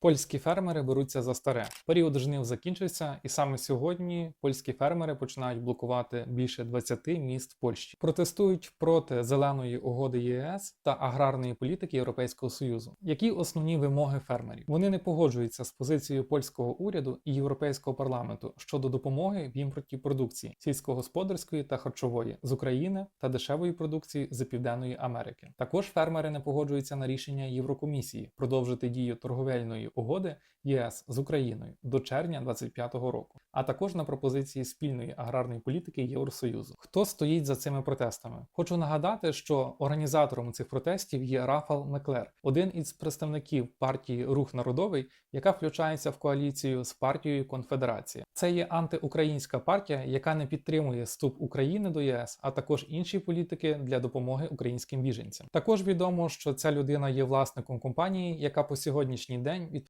Польські фермери беруться за старе. Період жнив закінчився, і саме сьогодні польські фермери починають блокувати більше 20 міст Польщі. Протестують проти зеленої угоди ЄС та аграрної політики Європейського союзу. Які основні вимоги фермерів? Вони не погоджуються з позицією польського уряду і європейського парламенту щодо допомоги в імпорті продукції сільськогосподарської та харчової з України та дешевої продукції з Південної Америки. Також фермери не погоджуються на рішення Єврокомісії продовжити дію торговельної угоди ЄС з Україною до червня 2025 року, а також на пропозиції спільної аграрної політики Євросоюзу. Хто стоїть за цими протестами? Хочу нагадати, що організатором цих протестів є Рафал Меклер, один із представників партії Рух Народовий, яка включається в коаліцію з партією Конфедерація. Це є антиукраїнська партія, яка не підтримує вступ України до ЄС, а також інші політики для допомоги українським біженцям. Також відомо, що ця людина є власником компанії, яка по сьогоднішній день